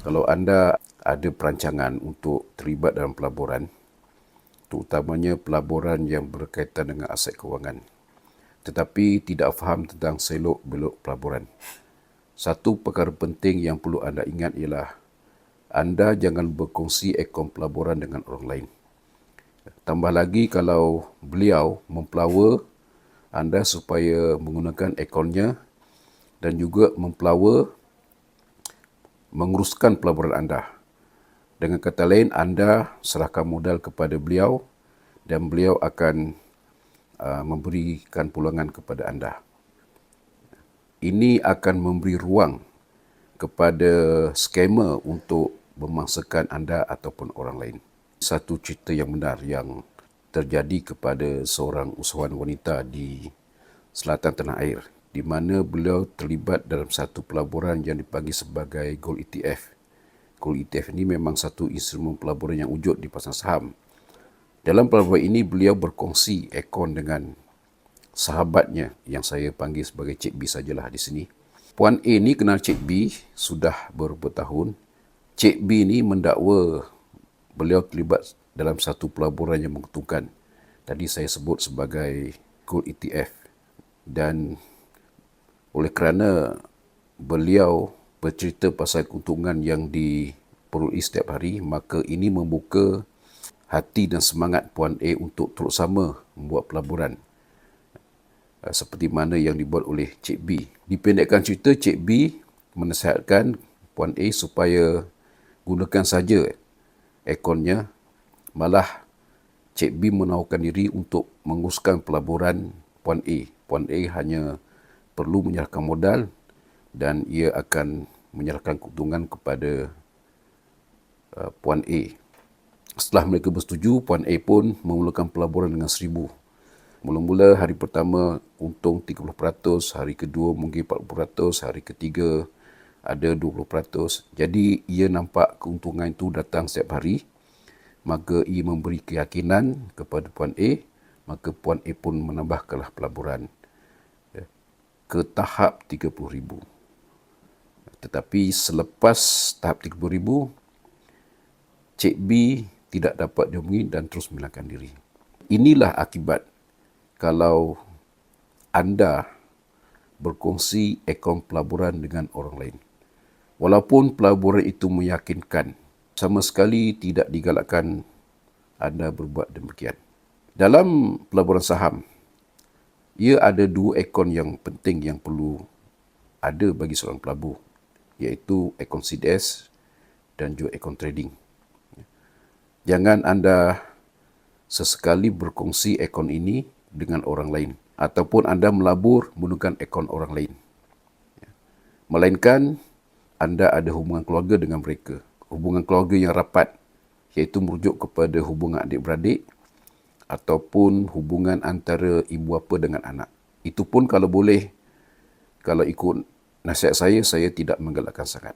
Kalau anda ada perancangan untuk terlibat dalam pelaburan, terutamanya pelaburan yang berkaitan dengan aset kewangan, tetapi tidak faham tentang selok belok pelaburan. Satu perkara penting yang perlu anda ingat ialah anda jangan berkongsi akaun pelaburan dengan orang lain. Tambah lagi kalau beliau mempelawa anda supaya menggunakan akunnya dan juga mempelawa menguruskan pelaburan anda. Dengan kata lain, anda serahkan modal kepada beliau dan beliau akan uh, memberikan pulangan kepada anda. Ini akan memberi ruang kepada skamer untuk memangsakan anda ataupun orang lain. Satu cerita yang benar yang terjadi kepada seorang usahawan wanita di selatan tanah air di mana beliau terlibat dalam satu pelaburan yang dipanggil sebagai Gold ETF. Gold ETF ini memang satu instrumen pelaburan yang wujud di pasar saham. Dalam pelaburan ini beliau berkongsi akaun dengan sahabatnya yang saya panggil sebagai Cik B sajalah di sini. Puan A ni kenal Cik B sudah beberapa tahun. Cik B ni mendakwa beliau terlibat dalam satu pelaburan yang menguntungkan. Tadi saya sebut sebagai gold ETF. Dan oleh kerana beliau bercerita pasal keuntungan yang diperoleh setiap hari, maka ini membuka hati dan semangat Puan A untuk terus sama membuat pelaburan. Eh, seperti mana yang dibuat oleh Cik B. Dipendekkan cerita, Cik B menasihatkan Puan A supaya gunakan saja akunnya Malah Cik B menawarkan diri untuk menguruskan pelaburan Puan A. Puan A hanya perlu menyerahkan modal dan ia akan menyerahkan keuntungan kepada uh, Puan A. Setelah mereka bersetuju, Puan A pun memulakan pelaburan dengan seribu. Mula-mula hari pertama untung 30%, hari kedua mungkin 40%, hari ketiga ada 20%. Jadi ia nampak keuntungan itu datang setiap hari maka ia memberi keyakinan kepada Puan A, maka Puan A pun menambahkanlah pelaburan ke tahap 30,000. Tetapi selepas tahap 30,000, Cik B tidak dapat dihubungi dan terus menghilangkan diri. Inilah akibat kalau anda berkongsi akaun pelaburan dengan orang lain. Walaupun pelaburan itu meyakinkan sama sekali tidak digalakkan anda berbuat demikian. Dalam pelaburan saham, ia ada dua akun yang penting yang perlu ada bagi seorang pelabur, iaitu akun CDS dan juga akun trading. Jangan anda sesekali berkongsi akun ini dengan orang lain ataupun anda melabur menggunakan akun orang lain. Melainkan anda ada hubungan keluarga dengan mereka hubungan keluarga yang rapat iaitu merujuk kepada hubungan adik-beradik ataupun hubungan antara ibu bapa dengan anak. Itu pun kalau boleh, kalau ikut nasihat saya, saya tidak menggalakkan sangat.